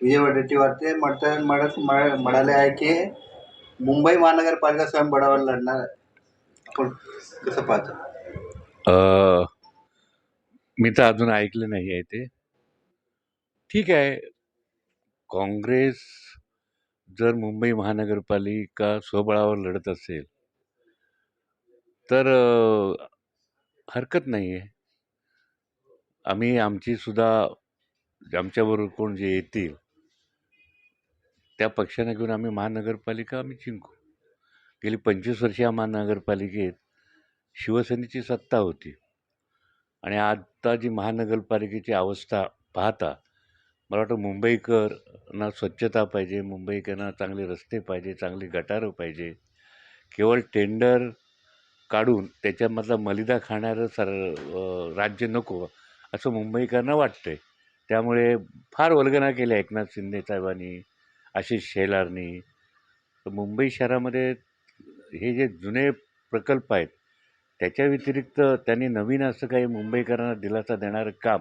विजय वडेट्टीवारचे म्हणत म्हणत म्हण- म्हणाले आहे की मुंबई महानगरपालिका स्वयंबळावर लढणार आपण कसं पाहतो? मी तर अजून ऐकलं नाही आहे ते. ठीक आहे. काँग्रेस जर मुंबई महानगरपालिका स्वबळावर लढत असेल तर हरकत नाही आहे. आम्ही आमची सुद्धा आमच्याबरोबर कोण जे येतील त्या पक्षांना घेऊन आम्ही महानगरपालिका आम्ही जिंकू. गेली पंचवीस वर्षे या महानगरपालिकेत शिवसेनेची सत्ता होती. आणि आत्ता जी महानगरपालिकेची अवस्था पाहता मला वाटतं मुंबईकरना स्वच्छता पाहिजे मुंबईकरांना चांगले रस्ते पाहिजे चांगली गटारं पाहिजे. केवळ टेंडर काढून त्याच्यामधला मलिदा खाणारं सर राज्य नको असं मुंबईकरांना वाटतं आहे त्यामुळे फार वल्गना केल्या एकनाथ शिंदे साहेबांनी. आशिष शेलारनी. तर मुंबई शहरामध्ये हे जे जुने प्रकल्प आहेत त्याच्या व्यतिरिक्त त्यांनी नवीन असं काही मुंबईकरांना दिलासा देणारं काम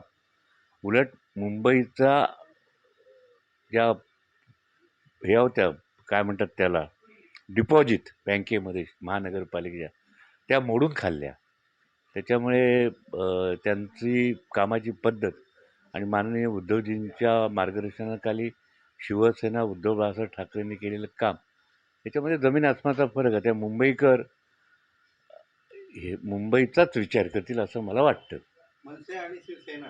उलट मुंबईचा ज्या ह्या होत्या काय म्हणतात त्याला डिपॉझिट बँकेमध्ये महानगरपालिकेच्या त्या मोडून खाल्ल्या. त्याच्यामुळे त्यांची कामाची पद्धत आणि माननीय उद्धवजींच्या मार्गदर्शनाखाली शिवसेना उद्धव बाळासाहेब ठाकरेंनी केलेलं काम याच्यामध्ये जमीन आसमानाचा फरक आहे. त्या मुंबईकर हे मुंबईचाच विचार करतील असं मला वाटतं. मनसे आणि शिवसेना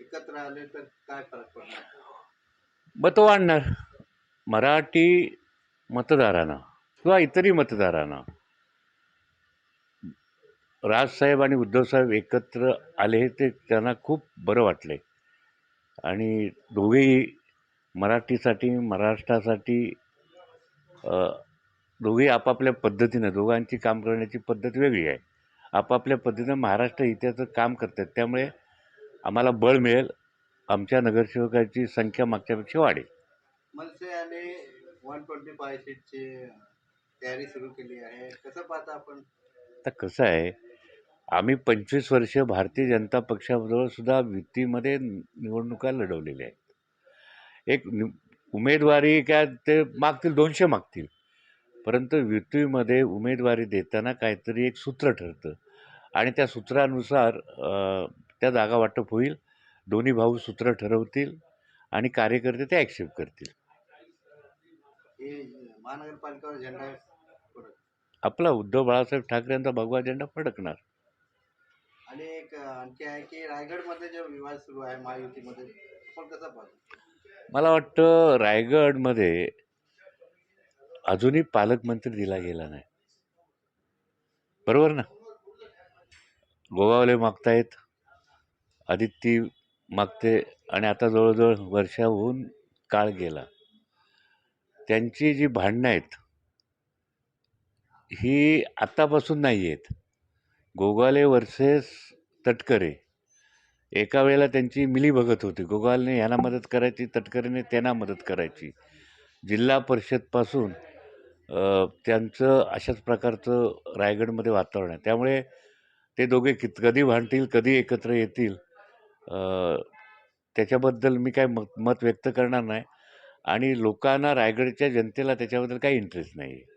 एकत्र आले तर काय फरक पडणार? मतं वाढणार. मराठी मतदारांना किंवा इतरही मतदारांना. राजसाहेब आणि उद्धवसाहेब एकत्र आले ते त्यांना खूप बरं वाटले आणि दोघेही मराठीसाठी महाराष्ट्रासाठी दोघेही आपापल्या पद्धतीनं दोघांची काम करण्याची पद्धत वेगळी आहे. आपापल्या पद्धतीनं महाराष्ट्र इतिहासाचं काम करतात. त्यामुळे आम्हाला बळ मिळेल. आमच्या नगरसेवकाची संख्या मागच्यापेक्षा वाढेल. मनसे आणि वन ट्वेंटी फाय सीटची तयारी सुरू केली आहे. कसं पाहता आपण? आता कसं आहे आम्ही पंचवीस वर्ष भारतीय जनता पक्षाबरोबर सुद्धा युतीमध्ये निवडणुका लढवलेल्या आहेत. एक उमेदवारी काय ते मागतील दोनशे मागतील. परंतु युतीमध्ये उमेदवारी देताना काहीतरी एक सूत्र ठरतं. आणि त्या सूत्रानुसार त्या जागा वाटप होईल दोन्ही भाऊ सूत्र ठरवतील आणि कार्यकर्ते ते ॲक्सेप्ट करतील. झेंडा. आपला उद्धव बाळासाहेब ठाकरे यांचा भगवा झेंडा फडकणार. आणि एक आणखी आहे की रायगडमध्ये जो विवाद सुरू आहे महायुतीमध्ये आपण कसं पाहतो? मला वाटतं रायगडमध्ये अजूनही पालकमंत्री दिला गेला नाही. बरोबर ना? गोगावले मागतायत आदित्य मागते आणि आता जवळजवळ वर्षाहून काळ गेला. त्यांची जी भांडणं आहेत ही आत्तापासून नाही आहेत गोगाले वर्सेस तटकरे. एका वेळेला त्यांची मिलीभगत होती. गोगालने ह्यांना मदत करायची तटकरेने त्यांना मदत करायची. जिल्हा परिषदपासून त्यांचं अशाच प्रकारचं रायगडमध्ये वातावरण आहे. त्यामुळे ते दोघे कित कधी भांडतील कधी एकत्र येतील त्याच्याबद्दल मी काय मत मत व्यक्त करणार नाही. आणि लोकांना रायगडच्या जनतेला त्याच्याबद्दल काही इंटरेस्ट नाही आहे